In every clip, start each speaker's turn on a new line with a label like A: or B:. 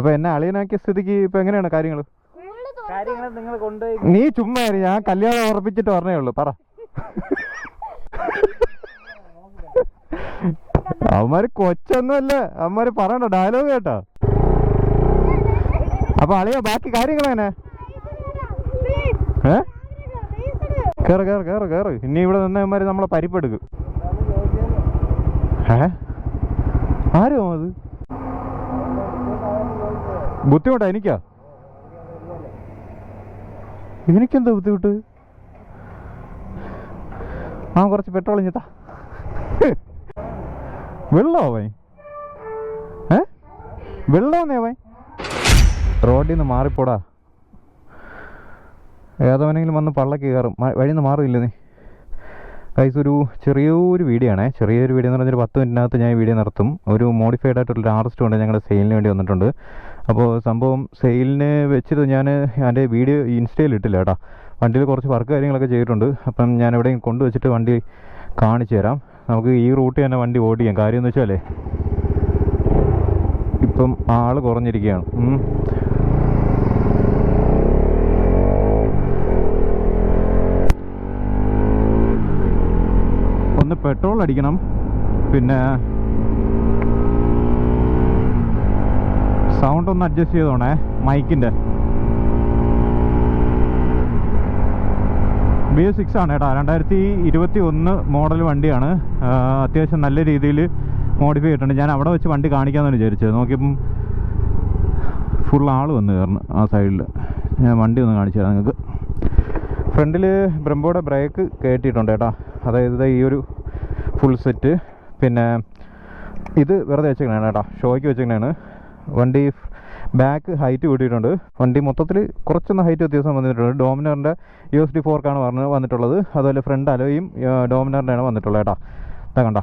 A: അപ്പൊ എന്നെ അളിയനാക്കിയ സ്ഥിതിക്ക് ഇപ്പൊ എങ്ങനെയാണ് കാര്യങ്ങൾ
B: കാര്യങ്ങൾ നിങ്ങൾ കൊണ്ടുപോയി
A: നീ ചുമ്മാ ഇരി, ഞാൻ കല്യാണം ഉറപ്പിച്ചിട്ട് പറഞ്ഞേ ഉള്ളൂ പറ. അവന്മാര് കൊച്ചൊന്നുമല്ല അവന്മാര് പറയണ്ട ഡയലോഗ് കേട്ടോ. അപ്പൊ അളിയ ബാക്കി കാര്യങ്ങൾ എങ്ങനെ? ഏ? കേറ് കേറ് കേറ് കേറ്. ഇനി ഇവിടെ നിന്നമാര് നമ്മളെ പരിപ്പെടുക്കും. ഏ? ആരോ അത്? ബുദ്ധിമുട്ടാ എനിക്കാ. എനിക്കെന്താ ബുദ്ധിമുട്ട്? ആ കുറച്ച് പെട്രോൾ ഇഞ്ഞത്താ വെള്ളോ അവൻ? ഏ? വെള്ളമെന്നേ അവൻ? റോഡിൽ നിന്ന് മാറിപ്പോടാ. ഏതവനെങ്കിലും വന്ന് പള്ളക്ക് കയറും. വഴി നിന്ന് മാറിയില്ല നീ? കൈസ് ഒരു ചെറിയൊരു വീഡിയോ ആണേ ചെറിയൊരു വീഡിയോ എന്ന് പറഞ്ഞാൽ ഒരു പത്ത് മിനിറ്റിനകത്ത് ഞാൻ ഈ വീഡിയോ നടത്തും. ഒരു മോഡിഫൈഡ് ആയിട്ടുള്ള ആർസ്റ്റ് കൊണ്ട് ഞങ്ങളുടെ സെയിലിന് വേണ്ടി വന്നിട്ടുണ്ട്. അപ്പോൾ സംഭവം സെയിലിന് വെച്ചിട്ട് ഞാൻ എന്റെ വീഡിയോ ഇൻസ്റ്റയിൽ ഇട്ടില്ല കേട്ടോ. വണ്ടിയിൽ കുറച്ച് വർക്ക് കാര്യങ്ങളൊക്കെ ചെയ്തിട്ടുണ്ട്. അപ്പം ഞാൻ എവിടെയും കൊണ്ടുവച്ചിട്ട് വണ്ടി കാണിച്ചു തരാം. നമുക്ക് ഈ റൂട്ടിൽ തന്നെ വണ്ടി ഓടിക്കാം. കാര്യം എന്ന് വെച്ചാലേ ഇപ്പം ആൾ കുറഞ്ഞിരിക്കുകയാണ്. ഒന്ന് പെട്രോൾ അടിക്കണം. പിന്നെ സൗണ്ട് ഒന്ന് അഡ്ജസ്റ്റ് ചെയ്തോണേ മൈക്കിന്റെ ബി എസ് സിക്സ് ആണ് കേട്ടോ. രണ്ടായിരത്തി ഇരുപത്തി ഒന്ന് മോഡൽ വണ്ടിയാണ് അത്യാവശ്യം നല്ല രീതിയിൽ മോഡിഫൈ ചെയ്തിട്ടുണ്ട്. ഞാൻ അവിടെ വെച്ച് വണ്ടി കാണിക്കാമെന്ന് വിചാരിച്ചത്. നോക്കിയപ്പം ഫുൾ ആൾ വന്ന് കയറണം ആ സൈഡിൽ ഞാൻ വണ്ടി ഒന്ന് കാണിച്ചു തരാം നിങ്ങൾക്ക്. ഫ്രണ്ടിൽ ബ്രംബോയുടെ ബ്രേക്ക് കയറ്റിയിട്ടുണ്ട് കേട്ടോ. അതായത് ഈ ഒരു ഫുൾ സെറ്റ് പിന്നെ ഇത് വെറുതെ വെച്ചേക്കണേണ് കേട്ടോ. ഷോയ്ക്ക് വെച്ചേക്കണേണ് വണ്ടി ബാക്ക് ഹൈറ്റ് കൂട്ടിയിട്ടുണ്ട്. വണ്ടി മൊത്തത്തിൽ കുറച്ചൊന്ന് ഹൈറ്റ് വ്യത്യാസം വന്നിട്ടുണ്ട്. ഡോമിനറിന്റെ യു എസ് ഡി ഫോർക്കാണ് പറഞ്ഞ് വന്നിട്ടുള്ളത്. അതുപോലെ ഫ്രണ്ട് അലോയും ഡോമിനറിന്റെയാണ് വന്നിട്ടുള്ളത് കേട്ടോ. ഇതാ കണ്ട.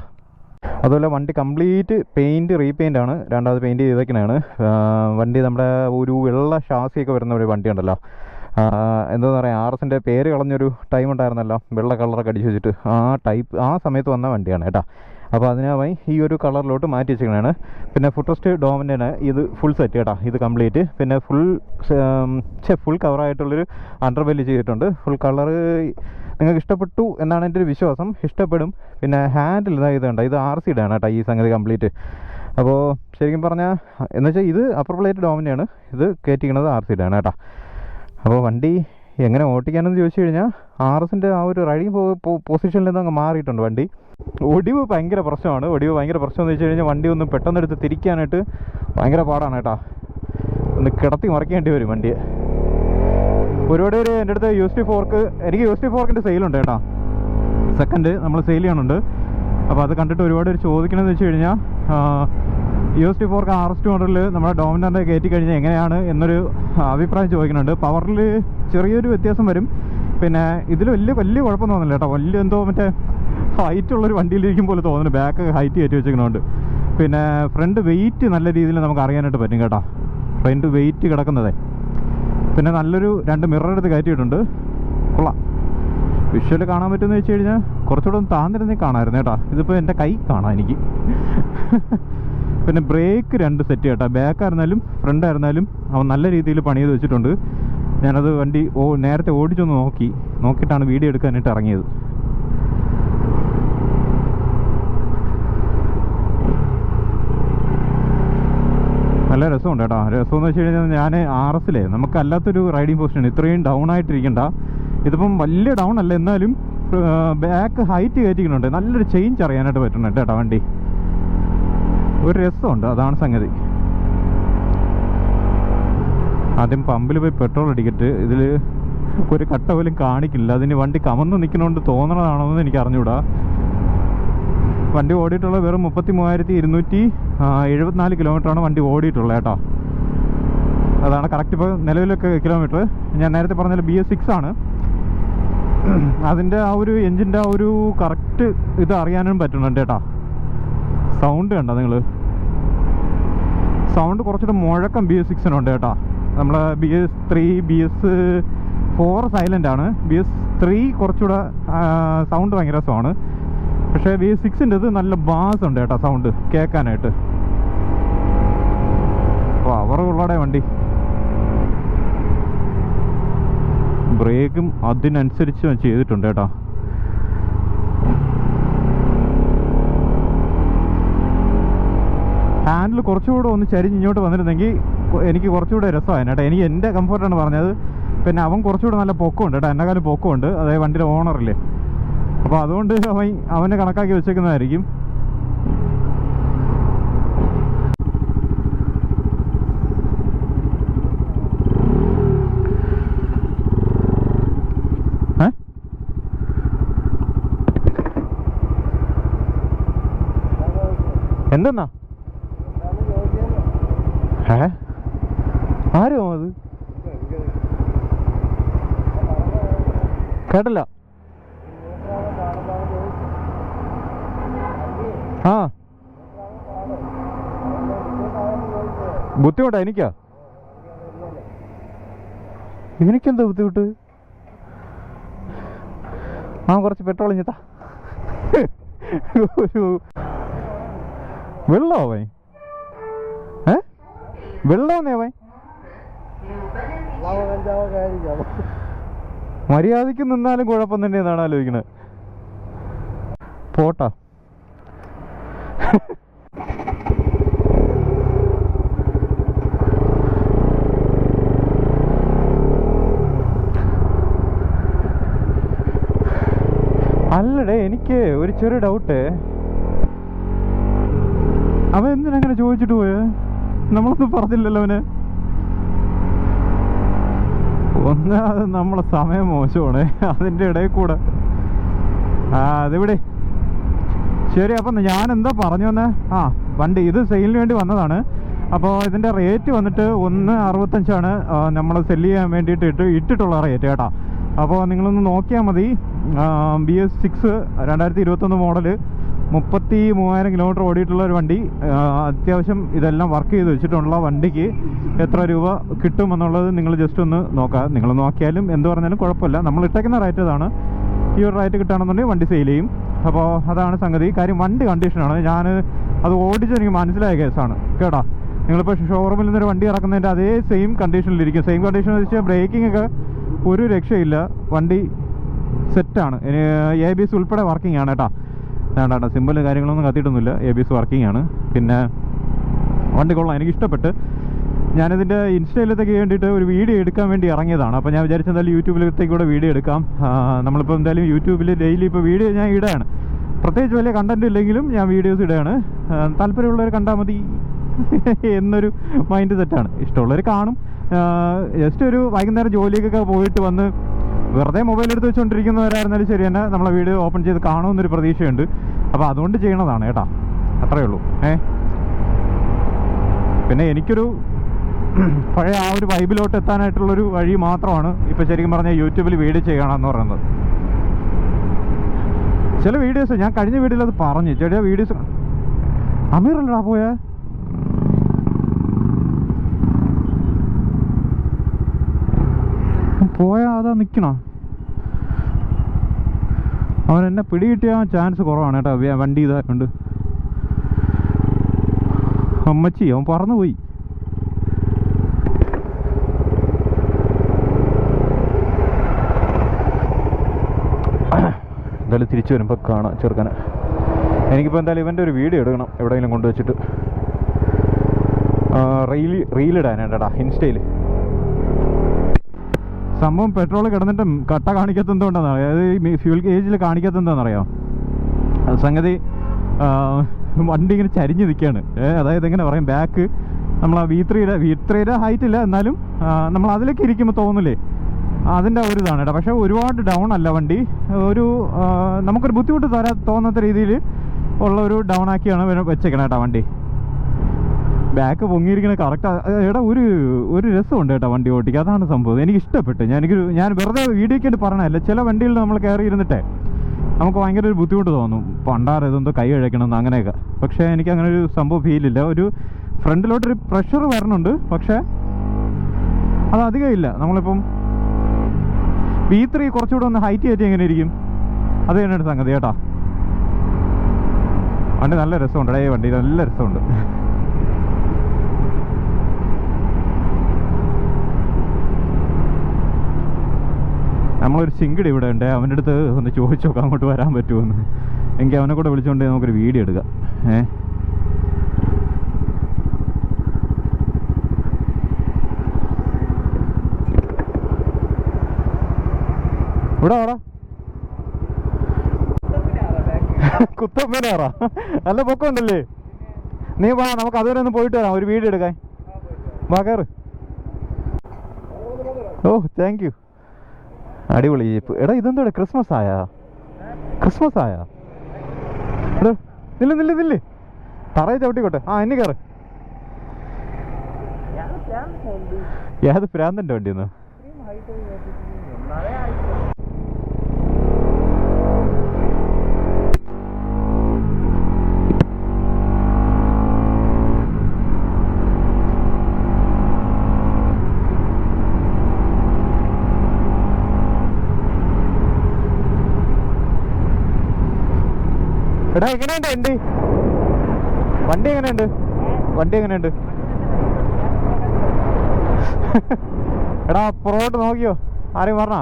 A: അതുപോലെ വണ്ടി കംപ്ലീറ്റ് പെയിന്റ് റീപെയിന്റ് ആണ്. രണ്ടാമത് പെയിന്റ് ചെയ്തേക്കണാണ്. വണ്ടി നമ്മുടെ ഒരു വെള്ള ഷാസിയൊക്കെ വരുന്ന ഒരു വണ്ടി ഉണ്ടല്ലോ. എന്താ പറയുക ആർ എസിന്റെ പേര് കളഞ്ഞൊരു ടൈം ഉണ്ടായിരുന്നല്ലോ. വെള്ള കളറൊക്കെ അടിച്ച് വെച്ചിട്ട്. ആ ടൈപ്പ് ആ സമയത്ത് വന്ന വണ്ടിയാണ് കേട്ടോ. അപ്പോൾ അതിനായി ഈ ഒരു കളറിലോട്ട് മാറ്റി വെച്ചിരിക്കണതാണ്. പിന്നെ ഫുട്രസ്റ്റ് ഡോമിനാണ് ഇത് ഫുൾ സെറ്റ് കേട്ടോ ഇത് കംപ്ലീറ്റ് പിന്നെ ഫുൾ ഫുൾ കവറായിട്ടുള്ളൊരു അണ്ടർ ബെല്ല് ചെയ്തിട്ടുണ്ട്. ഫുൾ കളർ നിങ്ങൾക്ക് ഇഷ്ടപ്പെട്ടു എന്നാണ് എന്റെ ഒരു വിശ്വാസം. ഇഷ്ടപ്പെടും. പിന്നെ ഹാൻഡിൽ ഇതാ ഇതുണ്ട് ഇത് ആർ സിയുടെ ആണ് കേട്ടോ ഈ സംഗതി കംപ്ലീറ്റ് അപ്പോൾ ശരിക്കും പറഞ്ഞാൽ എന്ന് വെച്ചാൽ ഇത് അപ്പർ പ്ലേറ്റ് ഡോമിനാണ് ഇത് കയറ്റിക്കണത് ആർ സിയുടെ ആണ് കേട്ടോ. അപ്പോൾ വണ്ടി എങ്ങനെ ഓട്ടിക്കാനെന്ന് ചോദിച്ചു കഴിഞ്ഞാൽ ആർ എസിന്റെ ആ ഒരു റൈഡിങ് പൊസിഷനിൽ നിന്ന് അങ്ങ് മാറിയിട്ടുണ്ട് വണ്ടി. ഒടിവ് ഭയങ്കര പ്രശ്നമാണ്. ഒടിവ് ഭയങ്കര പ്രശ്നം എന്ന് വെച്ച് കഴിഞ്ഞാൽ വണ്ടി ഒന്ന് പെട്ടെന്ന് എടുത്ത് തിരിക്കാനായിട്ട് ഭയങ്കര പാടാണ് കേട്ടോ. ഒന്ന് കിടത്തി മറിക്കേണ്ടി വരും വണ്ടിയെ. ഒരുപാട് പേര് എന്റെ അടുത്ത് യു എസ് ടി ഫോർക്ക് എനിക്ക് യു എസ് ടി ഫോർക്കിന്റെ സെയിലുണ്ട് കേട്ടോ. സെക്കൻഡ് നമ്മൾ സെയിൽ ചെയ്യണുണ്ട്. അപ്പോൾ അത് കണ്ടിട്ട് ഒരുപാട് പേര് ചോദിക്കണമെന്ന് വെച്ച് കഴിഞ്ഞാൽ U S T fork R S two മോഡലിൽ നമ്മുടെ ഡോമിനറിന്റെ കയറ്റി കഴിഞ്ഞാൽ എങ്ങനെയാണ് എന്നൊരു അഭിപ്രായം ചോദിക്കുന്നുണ്ട് പവറിൽ ചെറിയൊരു വ്യത്യാസം വരും. പിന്നെ ഇതിൽ വലിയ വലിയ കുഴപ്പമൊന്നും തോന്നില്ല കേട്ടോ. വലിയ എന്തോ മറ്റേ ഹൈറ്റ് ഉള്ളൊരു വണ്ടിയിലിരിക്കും പോലെ തോന്നുന്നു. ബാക്ക് ഹൈറ്റ് കയറ്റി വെച്ചിരിക്കുന്നുണ്ട് പിന്നെ ഫ്രണ്ട് വെയിറ്റ് നല്ല രീതിയിൽ നമുക്ക് അറിയാനായിട്ട് പറ്റും കേട്ടോ. ഫ്രണ്ട് വെയിറ്റ് കിടക്കുന്നതേ. പിന്നെ നല്ലൊരു രണ്ട് മിറർ എടുത്ത് കയറ്റിയിട്ടുണ്ട്. കൊള്ളാം. വിഷ്വൽ കാണാൻ പറ്റുമെന്ന് വെച്ച് കഴിഞ്ഞാൽ കുറച്ചുകൂടെ ഒന്ന് താന്നിരുന്നേ കാണാമായിരുന്നു കേട്ടോ. ഇതിപ്പോൾ എന്റെ കൈ കാണാം എനിക്ക്. പിന്നെ ബ്രേക്ക് രണ്ട് സെറ്റ് കേട്ടോ. ബാക്ക് ആയിരുന്നാലും ഫ്രണ്ട് അവൻ നല്ല രീതിയിൽ പണി ചെയ്ത് വെച്ചിട്ടുണ്ട്. ഞാനത് വണ്ടി ഓ നേരത്തെ ഓടിച്ചൊന്ന് നോക്കി. നോക്കിയിട്ടാണ് വീഡിയോ എടുക്കാനായിട്ട് ഇറങ്ങിയത്. നല്ല രസമുണ്ട് കേട്ടോ. രസം എന്ന് വെച്ച് കഴിഞ്ഞാൽ ഞാൻ ആർ എസിലെ. നമുക്കല്ലാത്തൊരു റൈഡിങ് പൊസിഷൻ ഇത്രയും ഡൗൺ ആയിട്ടിരിക്കണ്ട. ഇതിപ്പം വലിയ ഡൗൺ അല്ല എന്നാലും ബാക്ക് ഹൈറ്റ് കയറ്റിക്കുന്നുണ്ട് നല്ലൊരു ചേഞ്ച് അറിയാനായിട്ട് പറ്റുന്നുണ്ട് കേട്ടോ വണ്ടി. ഒരു രസമുണ്ട് അതാണ് സംഗതി. ആദ്യം പമ്പിൽ പോയി പെട്രോൾ അടിക്കട്ട്. ഇതിൽ ഒരു കട്ട പോലും കാണിക്കില്ല. അതിന് വണ്ടി കമന്ന് നിൽക്കണോണ്ട് തോന്നണതാണോ എന്ന് എനിക്ക് അറിഞ്ഞൂടാ വണ്ടി ഓടിയിട്ടുള്ളത് വെറും മുപ്പത്തി മൂവായിരത്തി ഇരുന്നൂറ്റി എഴുപത്തിനാല് കിലോമീറ്ററാണ് വണ്ടി ഓടിയിട്ടുള്ളത് കേട്ടോ. അതാണ് കറക്റ്റ് ഇപ്പോൾ നിലവിലൊക്കെ കിലോമീറ്റർ ഞാൻ നേരത്തെ പറഞ്ഞാൽ ബി എസ് സിക്സ് ആണ്. അതിന്റെ ആ ഒരു എൻജിന്റെ ആ ഒരു കറക്റ്റ് ഇത് അറിയാനും പറ്റുന്നുണ്ട് കേട്ടോ. സൗണ്ട് കണ്ടോ നിങ്ങൾ സൗണ്ട് കുറച്ചുകൂടെ മുഴക്കം ബി എസ് സിക്സിനുണ്ട് കേട്ടോ. നമ്മൾ B S three B S four silent ആണ്. ബി എസ് ത്രീ കുറച്ചുകൂടെ സൗണ്ട് ഭയങ്കര രസമാണ്. പക്ഷേ വി സിക്സിന്റെ ഇത് നല്ല ബാസ് ഉണ്ട് കേട്ടോ സൗണ്ട് കേൾക്കാനായിട്ട്. പവർ ഉള്ളടെ വണ്ടി. ബ്രേക്കും അതിനനുസരിച്ച് ചെയ്തിട്ടുണ്ട് കേട്ടോ. ഹാൻഡിൽ കുറച്ചുകൂടെ ഒന്ന് ചരിഞ്ഞ് ഇങ്ങോട്ട് വന്നിരുന്നെങ്കിൽ എനിക്ക് കുറച്ചുകൂടെ രസമായിരുന്നു കേട്ടോ. എനിക്ക് എന്റെ കംഫർട്ടാണ് പറഞ്ഞത്. പിന്നെ അവൻ കുറച്ചുകൂടെ നല്ല പൊക്കമുണ്ട് കേട്ടോ. എന്നെക്കാളും പൊക്കമുണ്ട്. അതായത് വണ്ടിയുടെ ഓണറില്ലേ അപ്പോൾ അതുകൊണ്ട് അവൻ അവനെ കണക്കാക്കി വെച്ചേക്കുന്നതായിരിക്കും. എന്തെന്നാ? ഏ? ആരോ അത്? കേട്ടല്ല. ആ. ബുദ്ധിമുട്ടാ എനിക്കാ. എനിക്കെന്താ ബുദ്ധിമുട്ട്? ആ കുറച്ച് പെട്രോൾ ഇഞ്ഞത്താ ഒരു വെള്ളോ അവൻ? ഏ? വെള്ളമെന്നേ അവൻ? മര്യാദയ്ക്ക് നിന്നാലും കുഴപ്പം തന്നെ എന്നാണ് ആലോചിക്കുന്നത് പോട്ടാ. അല്ലടേ എനിക്ക് ഒരു ചെറിയ ഡൗട്ട് അവൻ എന്തിനങ്ങനെ ചോദിച്ചിട്ട് പോയേ? നമ്മളൊന്നും പറഞ്ഞില്ലല്ലോ അവന്. ഒന്നാമത് നമ്മളെ സമയം മോശമാണ്. അതിന്റെ ഇടയിൽ കൂടെ. ആ അതിവിടെ ശരി അപ്പം ഞാൻ എന്താ പറഞ്ഞു വന്നേ? ആ വണ്ടി ഇത് സെയിലിന് വേണ്ടി വന്നതാണ്. അപ്പോൾ ഇതിന്റെ റേറ്റ് വന്നിട്ട് ഒന്ന് അറുപത്തഞ്ചാണ്. നമ്മൾ സെല്ല് ചെയ്യാൻ വേണ്ടിയിട്ട് ഇട്ട് ഇട്ടിട്ടുള്ള റേറ്റ് കേട്ടോ. അപ്പോൾ നിങ്ങളൊന്ന് നോക്കിയാൽ മതി. ബി എസ് സിക്സ് രണ്ടായിരത്തി ഇരുപത്തൊന്ന് മോഡൽ മുപ്പത്തി മൂവായിരം കിലോമീറ്റർ ഓടിയിട്ടുള്ള ഒരു വണ്ടി. അത്യാവശ്യം ഇതെല്ലാം വർക്ക് ചെയ്ത് വെച്ചിട്ടുള്ള വണ്ടിക്ക് എത്ര രൂപ കിട്ടുമെന്നുള്ളത് നിങ്ങൾ ജസ്റ്റ് ഒന്ന് നോക്കുക നിങ്ങൾ നോക്കിയാലും എന്ത് പറഞ്ഞാലും കുഴപ്പമില്ല. നമ്മൾ ഇട്ടേക്കുന്ന റേറ്റ് ഇതാണ്. ഈ ഒരു റേറ്റ് കിട്ടുകയാണെന്നുണ്ടെങ്കിൽ വണ്ടി സെയിൽ ചെയ്യും. അപ്പോൾ അതാണ് സംഗതി. കാര്യം വണ്ടി കണ്ടീഷനാണ് ഞാൻ അത് ഓടിച്ച് എനിക്ക് മനസ്സിലായ കേസാണ് കേട്ടോ? നിങ്ങളിപ്പോൾ ഷോറൂമിൽ നിന്നൊരു വണ്ടി ഇറക്കുന്നതിന്റെ അതേ സെയിം കണ്ടീഷനിലിരിക്കും സെയിം കണ്ടീഷൻ വെച്ചാൽ ബ്രേക്കിംഗ് ഒക്കെ ഒരു രക്ഷയില്ല. വണ്ടി സെറ്റാണ്. എ ബി എസ് ഉൾപ്പെടെ വർക്കിംഗ് ആണ് കേട്ടോ. വേണ്ട സിമ്പിൾ കാര്യങ്ങളൊന്നും കത്തിയിട്ടൊന്നുമില്ല. എ ബി എസ് വർക്കിംഗ് ആണ്. പിന്നെ വണ്ടി കൊള്ളാം. എനിക്ക് ഇഷ്ടപ്പെട്ട് ഞാനിതിന്റെ ഇൻസ്റ്റയിലത്തേക്ക് വേണ്ടിയിട്ട് ഒരു വീഡിയോ എടുക്കാൻ വേണ്ടി ഇറങ്ങിയതാണ്. അപ്പോൾ ഞാൻ വിചാരിച്ച എന്തായാലും യൂട്യൂബിലത്തേക്ക് കൂടെ വീഡിയോ എടുക്കാം. നമ്മളിപ്പോൾ എന്തായാലും യൂട്യൂബിൽ ഡെയിലി ഇപ്പോൾ വീഡിയോ ഞാൻ ഇടുകയാണ് പ്രത്യേകിച്ച് വലിയ കണ്ടന്റ് ഇല്ലെങ്കിലും ഞാൻ വീഡിയോസ് ഇടുകയാണ് താല്പര്യമുള്ളവർ കണ്ടാൽ മതി എന്നൊരു മൈൻഡ് സെറ്റാണ് ഇഷ്ടമുള്ളവർ കാണും. ജസ്റ്റ് ഒരു വൈകുന്നേരം ജോലിക്കൊക്കെ പോയിട്ട് വന്ന് വെറുതെ മൊബൈൽ എടുത്ത് വെച്ചുകൊണ്ടിരിക്കുന്നവരായിരുന്നാലും ശരി തന്നെ നമ്മളെ വീഡിയോ ഓപ്പൺ ചെയ്ത് കാണുമെന്നൊരു പ്രതീക്ഷയുണ്ട്. അപ്പോൾ അതുകൊണ്ട് ചെയ്യണതാണ് കേട്ടോ. അത്രയേ ഉള്ളൂ. ഏ? പിന്നെ എനിക്കൊരു പഴയ ആ ഒരു വൈബിലോട്ട് എത്താനായിട്ടുള്ളൊരു വഴി മാത്രമാണ് ഇപ്പോൾ ശരിക്കും പറഞ്ഞാൽ യൂട്യൂബിൽ വീഡിയോ ചെയ്യണമെന്ന് പറയുന്നത്. ചില വീഡിയോസ് ഞാൻ കഴിഞ്ഞ വീഡിയോയിൽ അത് പറഞ്ഞു. ചെറിയ വീഡിയോസ്. അമീറല്ലടാ പോയേ? പോയാ അതാ നിൽക്കണോ അവൻ എന്നെ പിടികിട്ടിയ ചാൻസ് കുറവാണ് കേട്ടോ. വണ്ടി ഇതായിട്ടുണ്ട് അമ്മച്ചി അവൻ പറന്നുപോയി എന്തായാലും തിരിച്ചു വരുമ്പോൾ കാണാം ചെറുക്കനെ. എനിക്കിപ്പോൾ എന്തായാലും ഇവന്റെ ഒരു വീഡിയോ എടുക്കണം എവിടെയെങ്കിലും കൊണ്ടുവച്ചിട്ട്. റീൽ റീലിടാനായിട്ടാ ഇൻസ്റ്റയിൽ സംഭവം പെട്രോൾ കിടന്നിട്ട് കട്ട കാണിക്കാത്ത എന്തുകൊണ്ടാണെന്ന് അതായത് ഈ ഫ്യൂൽ ഗേജിൽ കാണിക്കാത്ത എന്താണെന്നറിയോ സംഗതി വണ്ടി ഇങ്ങനെ ചരിഞ്ഞ് നിൽക്കുകയാണ് അതായത് എങ്ങനെ പറയും? ബാക്ക് നമ്മൾ ആ വി ത്രീയുടെ വി ത്രീയുടെ ഹൈറ്റ് ഇല്ല എന്നാലും നമ്മൾ അതിലേക്ക് ഇരിക്കുമ്പോൾ തോന്നില്ലേ അതിന്റെ ഒരു ഇതാണ് കേട്ടോ പക്ഷേ ഒരുപാട് ഡൗൺ അല്ല വണ്ടി. ഒരു നമുക്കൊരു ബുദ്ധിമുട്ട് തരാ തോന്നാത്ത രീതിയിൽ ഉള്ള ഒരു ഡൗൺ ആക്കിയാണ് വെച്ചേക്കണേട്ടാ വണ്ടി. ബാക്ക് പൊങ്ങിയിരിക്കണ കറക്റ്റ് എടാ ഒരു ഒരു രസമുണ്ട് കേട്ടോ വണ്ടി ഓട്ടിക്കുക അതാണ് സംഭവം. എനിക്ക് ഇഷ്ടപ്പെട്ടു. ഞാൻ എനിക്ക് ഞാൻ വെറുതെ വീഡിയോക്ക് വേണ്ടി പറഞ്ഞതല്ല. ചില വണ്ടിയിൽ നമ്മൾ കയറി ഇരുന്നിട്ടേ നമുക്ക് ഭയങ്കര ഒരു ബുദ്ധിമുട്ട് തോന്നും. പണ്ടാറ് ഇതെന്തോ കൈ കഴിക്കണമെന്ന് അങ്ങനെയൊക്കെ. പക്ഷേ എനിക്ക് അങ്ങനെ ഒരു സംഭവം ഫീൽ ഇല്ല. ഒരു ഫ്രണ്ടിലോട്ടൊരു പ്രഷർ വരണുണ്ട്. പക്ഷേ അത് അധികം ഇല്ല. നമ്മളിപ്പം വി ത്രീ കുറച്ചുകൂടെ ഒന്ന് ഹൈറ്റ് കയറ്റി എങ്ങനെ ഇരിക്കും? അത് തന്നെയാണ് സംഗതി കേട്ടോ. വണ്ടി നല്ല രസമുണ്ട്. ഈ വണ്ടി നല്ല രസമുണ്ട്. നമ്മളൊരു ചിങ്കിടി ഇവിടെ ഉണ്ട് അവന്റെ അടുത്ത് ഒന്ന് ചോദിച്ചു നോക്കാം അങ്ങോട്ട് വരാൻ പറ്റുമെന്ന്. എങ്കിൽ അവനെ കൂടെ വിളിച്ചുകൊണ്ട് നമുക്കൊരു വീഡിയോ എടുക്കാം. ഏ? ഇവിടെ വാടാ കുത്തമ്മേനാറാ നല്ല പൊക്കമുണ്ടല്ലേ? നീ വാ നമുക്ക് അതുവരെ ഒന്ന് പോയിട്ട് വരാം. ഒരു വീഡിയോ എടുക്കാൻ. വാ കയറ് ഓ താങ്ക് യു അടിപൊളി. ജീപ്പ് എടാ ഇതെന്തോടെ ക്രിസ്മസ് ആയാ? ക്രിസ്മസ് ആയാ? നില്ല നില്ല നില്ല നില്ല്. തറയെ ചവിട്ടിക്കോട്ടെ. ആ എന്നെ കയറ് ഏത് പ്രാന്തന്റെ വണ്ടിന്ന് എടാ എങ്ങനെയുണ്ട്? വണ്ടി വണ്ടി എങ്ങനെയുണ്ട്? വണ്ടി എങ്ങനെയുണ്ട്? എടാ പുറകോട്ട് നോക്കിയോ? ആരെയും പറഞ്ഞാ?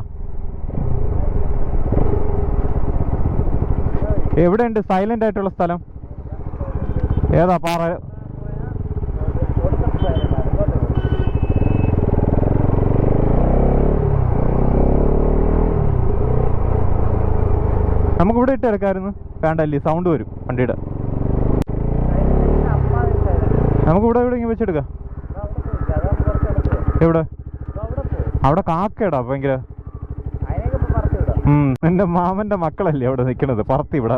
A: എവിടെയുണ്ട്? സൈലന്റ് ആയിട്ടുള്ള സ്ഥലം? ഏതാ പാറ? നമുക്ക് ഇവിടെ ഇട്ട് എടുക്കാമായിരുന്നു വേണ്ടല്ലേ സൗണ്ട് വരും വണ്ടിയുടെ. നമുക്ക് ഇവിടെ എവിടെ വെച്ചെടുക്കാം? എവിടെ? അവിടെ കാക്കയടാ ഭയങ്കര. നിന്റെ മാമന്റെ മക്കളല്ലേ അവിടെ നിക്കണത്? പറത്തി ഇവിടെ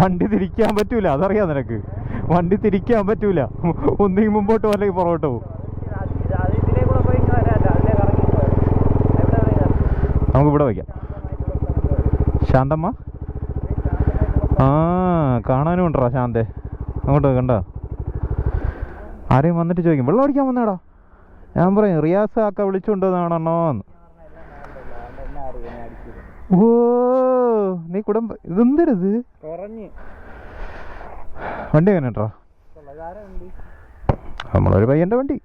A: വണ്ടി തിരിക്കാൻ പറ്റൂല അതറിയാം നിനക്ക്. വണ്ടി തിരിക്കാൻ പറ്റൂല. ഒന്നെങ്കിൽ മുമ്പോട്ട് അല്ലെങ്കിൽ പുറകോട്ട് പോകും. നമുക്ക് ഇവിടെ വയ്ക്കാം. ശാന്തമ്മ? ആ കാണാനും ഉണ്ടോ ശാന്തേ. അങ്ങോട്ട് കണ്ട? ആരെയും വന്നിട്ട് ചോദിക്കും വെള്ളം അടിക്കാൻ വന്നേടാ. ഞാൻ പറയും റിയാസ് ആക്ക വിളിച്ചുകൊണ്ടതാണെന്നോന്ന് ഓ നീ കുടുംബ ഇതെന്തരുത്
B: കുറഞ്ഞ്
A: വണ്ടി എങ്ങനെ നമ്മളൊരു പയ്യന്റെ വണ്ടി.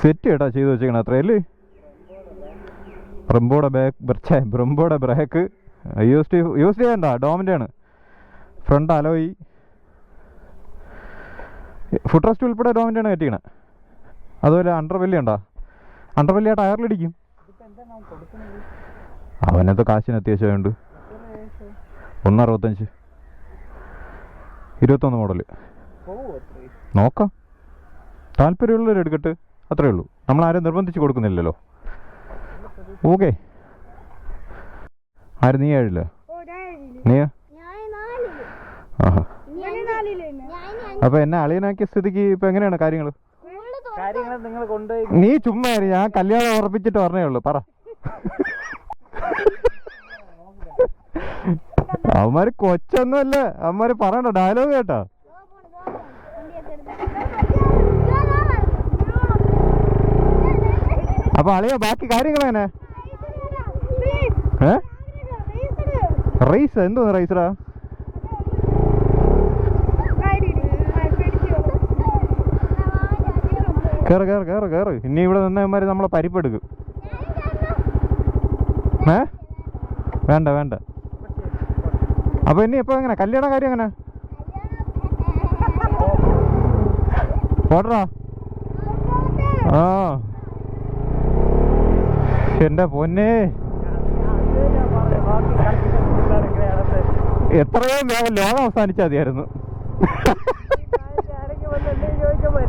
A: സെറ്റ് കേട്ടോ ചെയ്ത് വെച്ചേക്കണ അത്രയല്ലേ ബ്രംബോടെ back ബ്രംബോടെ brake use use T U S ഡോമിന്റെ ആണ് ഫ്രണ്ട് അലോയി ഫുഡ് റെസ്റ്റ് ഉൾപ്പെടെ ഡോമിന്റെ ആണ് കെട്ടിക്കണേ. അതുപോലെ അണ്ടർ വെല്ലി ഉണ്ടോ? അണ്ടർ വെല്ലി ആ ടയറിലിടിക്കും അവനത്തെ കാശിന് അത്യാവശ്യമുണ്ട് ഒന്ന് അറുപത്തഞ്ച് ഇരുപത്തൊന്ന് മോഡൽ. നോക്കാം. താല്പര്യമുള്ളവർ എടുക്കട്ട്. അത്രേ ഉള്ളൂ. നമ്മൾ ആരും നിർബന്ധിച്ച് കൊടുക്കുന്നില്ലല്ലോ. ഓക്കെ. ആര് നീ ആഴില്ല നീ ആഹാ. അപ്പൊ എന്നെ അളിയനാക്കിയ സ്ഥിതിക്ക് ഇപ്പൊ എങ്ങനെയാണ് കാര്യങ്ങൾ
B: കാര്യങ്ങൾ നിങ്ങൾ കൊണ്ടുപോയി
A: നീ ചുമ്മാ ഞാൻ കല്യാണം ഉറപ്പിച്ചിട്ട് പറഞ്ഞേ ഉള്ളൂ. പറ. അവന്മാര് കൊച്ചൊന്നുമല്ല. അവന്മാര് പറയണ്ട ഡയലോഗ് കേട്ടോ. അപ്പൊ അളിയ ബാക്കി കാര്യങ്ങൾ ഏ? റൈസ് എന്തോ റൈസറാ കേറ് കേറ് കേറ് കേറ്. ഇനി ഇവിടെ നിന്നമാര് നമ്മളെ പരിപ്പെടുക്കും. ഏ? വേണ്ട വേണ്ട. അപ്പൊ ഇനി ഇപ്പൊ എങ്ങനെ? കല്യാണ കാര്യം എങ്ങനെ? പോട്ടറാ ആ. എന്റെ പൊന്നെ. എത്രയും വേഗം ലോകം അവസാനിച്ചാൽ മതിയായിരുന്നു.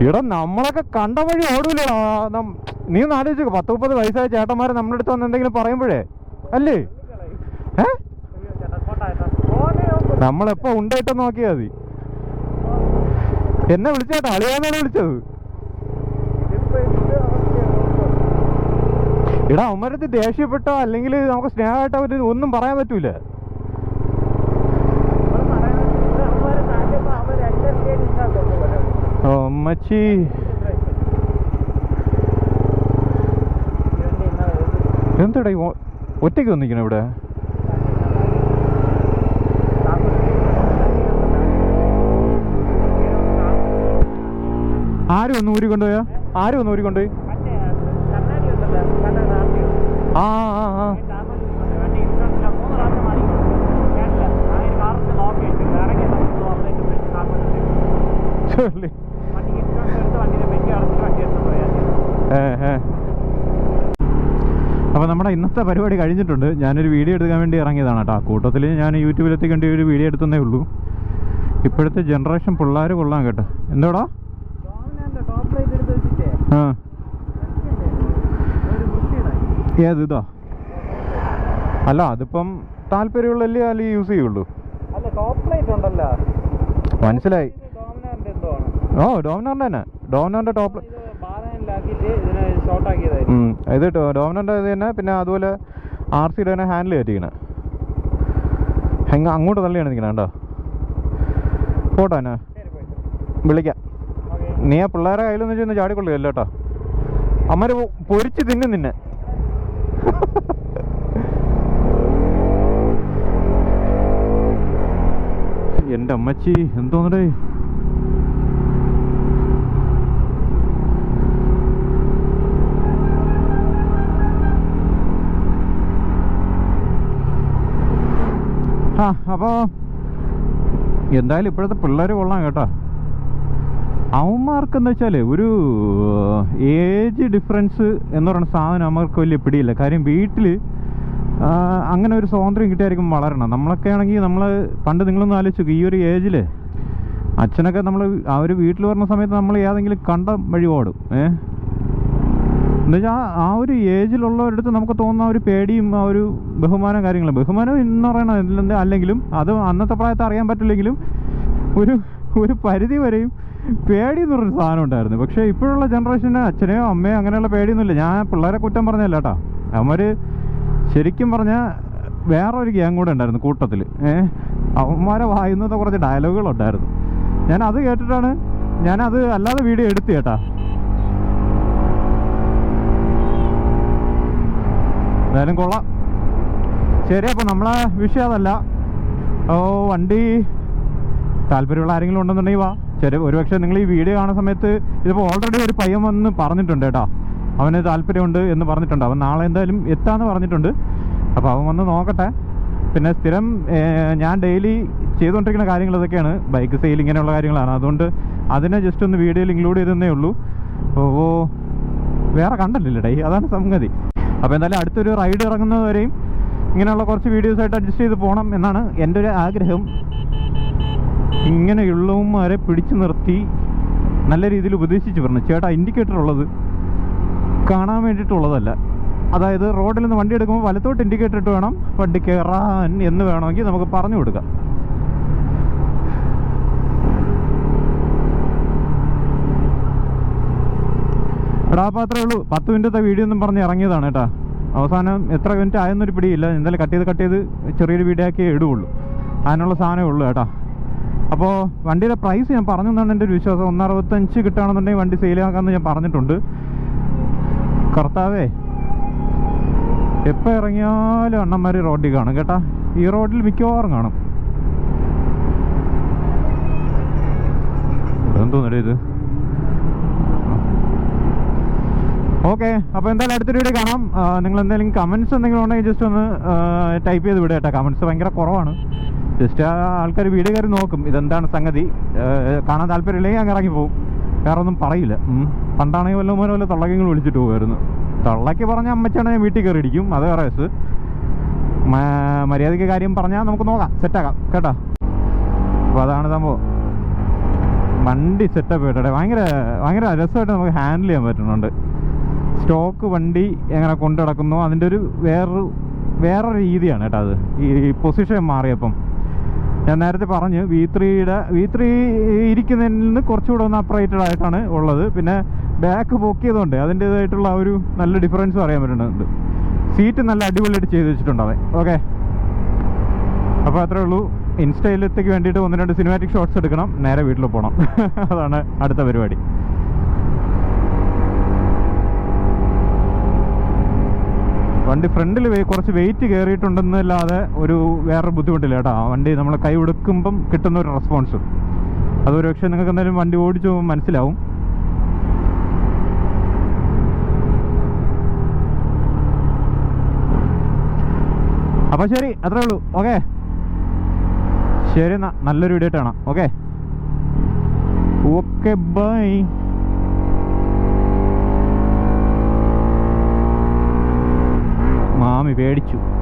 A: ഇവിടെ നമ്മളൊക്കെ കണ്ട വഴി ഓടൂല. നീ ഒന്ന് ആലോചിച്ചു പത്ത് മുപ്പത് വയസ്സായ ചേട്ടന്മാരെ നമ്മുടെ അടുത്ത് വന്ന് എന്തെങ്കിലും പറയുമ്പോഴേ. അല്ലേ? ഏ? നമ്മളെപ്പോ ഉണ്ടായിട്ട് നോക്കിയാ മതി. എന്നെ വിളിച്ചേട്ടാ അളിയാന്നാണ് വിളിച്ചത്. ഇടാ അവന്മാരടുത്ത് ദേഷ്യപ്പെട്ടോ അല്ലെങ്കിൽ നമുക്ക് സ്നേഹമായിട്ടോ അവർ ഒന്നും പറയാൻ പറ്റൂല. അമ്മച്ചി. എന്താടാ ഒറ്റയ്ക്ക് വന്നിരിക്കണം ഇവിടെ? ആരും ഒന്ന് ഊരി കൊണ്ടുപോയാ? ആരും ഒന്ന് ഊരി കൊണ്ടുപോയി? ആ ആ ആ. അപ്പോൾ നമ്മുടെ ഇന്നത്തെ പരിപാടി കഴിഞ്ഞിട്ടുണ്ട്. ഞാനൊരു വീഡിയോ എടുക്കാൻ വേണ്ടി ഇറങ്ങിയതാണ് കേട്ടോ. കൂട്ടത്തിൽ ഞാൻ യൂട്യൂബിലെത്തിക്കേണ്ടി ഒരു വീഡിയോ എടുത്തതേ ഉള്ളൂ. ഇപ്പോഴത്തെ ജനറേഷൻ പിള്ളേർ കൊള്ളാം കേട്ടോ. എന്തോടാ
B: ഡോമിനാന്റെ ടോപ്പ് ലൈറ്റ് എടുത്ത് വെച്ചിട്ടേ
A: ആ. ഏത് ഇതാ? അല്ല അതിപ്പം താല്പര്യമുള്ളല്ലേ അല്ലെങ്കിൽ യൂസ് ചെയ്യുള്ളൂ? മനസ്സിലായി. ഓ ഡോമിനോറിന്റെ തന്നെ. ഡോമിനോറിന്റെ ടോപ്പ്
B: ഇത്
A: ഡോമിനോറിന്റെ. ഇത് തന്നെ പിന്നെ അതുപോലെ ആർ സി തന്നെ ഹാൻഡിൽ കയറ്റിക്കണേ. എങ്ങ അങ്ങോട്ട് തള്ളിയാണ് നിൽക്കണേ കേട്ടോ പോട്ടോ വിളിക്കാം. നീ ആ പിള്ളേരെ കയ്യിലൊന്നും ചെന്ന് ചാടിക്കൊള്ളുകയല്ലോ കേട്ടോ. അമ്മര് പൊരിച്ച് തിന്നും നിന്നെ. എന്റെ അമ്മച്ചി എന്തോന്നടേ? ആ അപ്പോൾ എന്തായാലും ഇപ്പോഴത്തെ പിള്ളേർ കൊള്ളാം കേട്ടോ. അവന്മാർക്കെന്ന് വെച്ചാൽ ഒരു ഏജ് ഡിഫറൻസ് എന്ന് പറയുന്ന സാധനം അവന്മാർക്ക് വലിയ പിടിയില്ല. കാര്യം വീട്ടിൽ അങ്ങനെ ഒരു സ്വാതന്ത്ര്യം കിട്ടിയായിരിക്കും വളരണം. നമ്മളൊക്കെ ആണെങ്കിൽ നമ്മൾ പണ്ട് നിങ്ങളൊന്ന് ആലോചിച്ചു ഈ ഒരു ഏജിൽ അച്ഛനൊക്കെ നമ്മൾ ആ ഒരു വീട്ടിൽ വരുന്ന സമയത്ത് നമ്മൾ ഏതെങ്കിലും കണ്ട വഴി ഓടും ഏ? എന്നുവെച്ചാൽ ആ ഒരു ഏജിലുള്ളവരടുത്ത് നമുക്ക് തോന്നുന്ന ഒരു പേടിയും ആ ഒരു ബഹുമാനം കാര്യങ്ങളും. ബഹുമാനം എന്ന് പറയണ അല്ലെങ്കിലും അത് അന്നത്തെ പ്രായത്തെ അറിയാൻ പറ്റില്ലെങ്കിലും ഒരു ഒരു പരിധി വരെയും പേടി എന്ന് പറഞ്ഞൊരു സാധനം ഉണ്ടായിരുന്നു. പക്ഷേ ഇപ്പോഴുള്ള ജനറേഷന് അച്ഛനെയോ അമ്മയോ അങ്ങനെയുള്ള പേടിയൊന്നുമില്ല. ഞാൻ പിള്ളേരെ കുറ്റം പറഞ്ഞല്ല കേട്ടോ. അവന്മാർ ശരിക്കും പറഞ്ഞാൽ വേറെ ഒരു ഗ്യാങ് കൂടെ ഉണ്ടായിരുന്നു കൂട്ടത്തിൽ ഏഹ് അവന്മാരെ വായുന്നത് കുറച്ച് ഡയലോഗുകളുണ്ടായിരുന്നു ഞാൻ അത് കേട്ടിട്ടാണ് ഞാനത് അല്ലാതെ വീഡിയോ എടുത്തു കേട്ടാ. എന്തായാലും കൊള്ളാം. ശരി അപ്പോൾ നമ്മളെ വിഷയം അതല്ല. ഓ വണ്ടി താല്പര്യമുള്ള ആരെങ്കിലും ഉണ്ടെന്നുണ്ടെങ്കിൽ വാ. ചെറിയ ഒരുപക്ഷെ നിങ്ങൾ ഈ വീഡിയോ കാണുന്ന സമയത്ത് ഇതിപ്പോൾ ഓൾറെഡി ഒരു പയ്യൻ വന്ന് പറഞ്ഞിട്ടുണ്ട് കേട്ടോ. അവന് താല്പര്യമുണ്ട് എന്ന് പറഞ്ഞിട്ടുണ്ട്. അവൻ നാളെ എന്തായാലും എത്താന്ന് പറഞ്ഞിട്ടുണ്ട്. അപ്പോൾ അവൻ വന്ന് നോക്കട്ടെ. പിന്നെ സ്ഥിരം ഞാൻ ഡെയിലി ചെയ്തുകൊണ്ടിരിക്കുന്ന കാര്യങ്ങൾ ഇതൊക്കെയാണ്. ബൈക്ക് സെയിൽ ഇങ്ങനെയുള്ള കാര്യങ്ങളാണ്. അതുകൊണ്ട് അതിനെ ജസ്റ്റ് ഒന്ന് വീഡിയോയിൽ ഇൻക്ലൂഡ് ചെയ്തതേ ഉള്ളൂ. ഓ വേറെ കണ്ടല്ലേ ഡേ അതാണ് സംഗതി. അപ്പോൾ എന്തായാലും അടുത്തൊരു റൈഡ് ഇറങ്ങുന്നതുവരെയും ഇങ്ങനെയുള്ള കുറച്ച് വീഡിയോസായിട്ട് അഡ്ജസ്റ്റ് ചെയ്ത് പോകണം എന്നാണ് എന്റെ ഒരു ആഗ്രഹം. ഇങ്ങനെയുള്ളവന്മാരെ പിടിച്ചു നിർത്തി നല്ല രീതിയിൽ ഉപദേശിച്ച് പറഞ്ഞു. ചേട്ടാ ഇൻഡിക്കേറ്റർ ഉള്ളത് കാണാൻ വേണ്ടിയിട്ടുള്ളതല്ല. അതായത് റോഡിൽ നിന്ന് വണ്ടി എടുക്കുമ്പോൾ വലത്തോട്ട് ഇൻഡിക്കേറ്റർ ഇട്ട് വേണം വണ്ടി കയറാൻ എന്ന് വേണമെങ്കിൽ നമുക്ക് പറഞ്ഞു കൊടുക്കാം. എടാ അത്രേ ഉള്ളൂ. പത്ത് മിനിറ്റത്തെ വീഡിയോ ഒന്നും പറഞ്ഞ് ഇറങ്ങിയതാണ് കേട്ടാ. അവസാനം എത്ര മിനിറ്റ് ആയെന്നൊരു പിടിയില്ല. എന്തായാലും കട്ട് ചെയ്ത് കട്ട് ചെയ്ത് ചെറിയൊരു വീഡിയോ ആക്കിയേ ഇടുകയുള്ളൂ അതിനുള്ള സാധനമേ ഉള്ളൂ കേട്ടാ. അപ്പോൾ വണ്ടിയുടെ പ്രൈസ് ഞാൻ പറഞ്ഞു എന്നാണ് എന്റെ ഒരു വിശ്വാസം. ഒന്നറുപത്തഞ്ച് കിട്ടുകയാണെന്നുണ്ടെങ്കിൽ വണ്ടി സെയിലാക്കാമെന്ന് ഞാൻ പറഞ്ഞിട്ടുണ്ട്. കർത്താവേ എപ്പോൾ ഇറങ്ങിയാലും അണ്ണന്മാർ റോഡിൽ കാണും കേട്ടാ. ഈ റോഡിൽ മിക്കവാറും കാണും. എന്തോന്നടേ ഇത്? ഓക്കെ അപ്പോൾ എന്തായാലും അടുത്തൊരു വീഡിയോ കാണാം. നിങ്ങൾ എന്തെങ്കിലും കമൻസ് എന്തെങ്കിലും ഉണ്ടെങ്കിൽ ജസ്റ്റ് ഒന്ന് ടൈപ്പ് ചെയ്ത് വിടുക കേട്ടോ. കമൻസ് ഭയങ്കര കുറവാണ്. ജസ്റ്റ് ആൾക്കാർ വീഡിയോ കയറി നോക്കും. ഇതെന്താണ് സംഗതി? കാണാൻ താല്പര്യമില്ലെങ്കിൽ അങ്ങ് ഇറങ്ങി പോകും വേറെ ഒന്നും പറയില്ല. പണ്ടാണെങ്കിൽ വല്ല മോനെ വല്ല തള്ളക്കങ്ങൾ വിളിച്ചിട്ട് പോകുമായിരുന്നു തള്ളയ്ക്ക് പറഞ്ഞ ഞാൻ വീട്ടിൽ കയറി ഇരിക്കും അത് വേറെ വയസ്സ് മര്യാദയ്ക്ക് കാര്യം പറഞ്ഞാൽ നമുക്ക് നോക്കാം. സെറ്റാക്കാം കേട്ടോ? അപ്പോൾ അതാണ് സംഭവം. വണ്ടി സെറ്റപ്പ് കേട്ടോ ഭയങ്കര ഭയങ്കര രസമായിട്ട് നമുക്ക് ഹാൻഡിൽ ചെയ്യാൻ പറ്റുന്നുണ്ട്. സ്റ്റോക്ക് വണ്ടി എങ്ങനെ കൊണ്ടു നടക്കുന്നു അതിന്റെ ഒരു വേറൊരു വേറൊരു രീതിയാണ് കേട്ടോ അത്. ഈ പൊസിഷൻ മാറിയപ്പം. ഞാൻ നേരത്തെ പറഞ്ഞു വി ത്രീയുടെ വി ത്രീ ഇരിക്കുന്നതിൽ നിന്ന് കുറച്ചുകൂടെ ഒന്ന് അപ്രൈറ്റഡ് ആയിട്ടാണ് ഉള്ളത്. പിന്നെ ബാക്ക് പൊക്കിയതുകൊണ്ട് അതിന്റേതായിട്ടുള്ള ഒരു നല്ല ഡിഫറൻസ് അറിയാൻ പറ്റുന്നുണ്ട്. സീറ്റ് നല്ല അടിപൊളിയായിട്ട് ചെയ്ത് വെച്ചിട്ടുണ്ട് അവൻ. ഓക്കെ അപ്പോൾ അത്രേ ഉള്ളൂ. ഇൻസ്റ്റയിലത്തേക്ക് വേണ്ടിയിട്ട് ഒന്ന് രണ്ട് സിനിമാറ്റിക് ഷോട്ട്സ് എടുക്കണം. നേരെ വീട്ടിൽ പോകണം അതാണ് അടുത്ത പരിപാടി. വണ്ടി ഫ്രണ്ടിൽ കുറച്ച് വെയിറ്റ് കയറിയിട്ടുണ്ടെന്നല്ലാതെ ഒരു വേറെ ബുദ്ധിമുട്ടില്ല കേട്ടോ. വണ്ടി നമ്മൾ കൈ കൊടുക്കുമ്പം കിട്ടുന്ന ഒരു റെസ്പോൺസ് അതൊരു പക്ഷേ നിങ്ങൾക്ക് എന്തായാലും വണ്ടി ഓടിച്ചു മനസ്സിലാവും. അപ്പോൾ ശരി അത്രേ ഉള്ളൂ. ഓക്കെ? ശരി എന്നാൽ നല്ലൊരു വീഡിയോ കാണാം. ഓക്കെ? ഓക്കെ ബൈ മാമി പേടിച്ചു.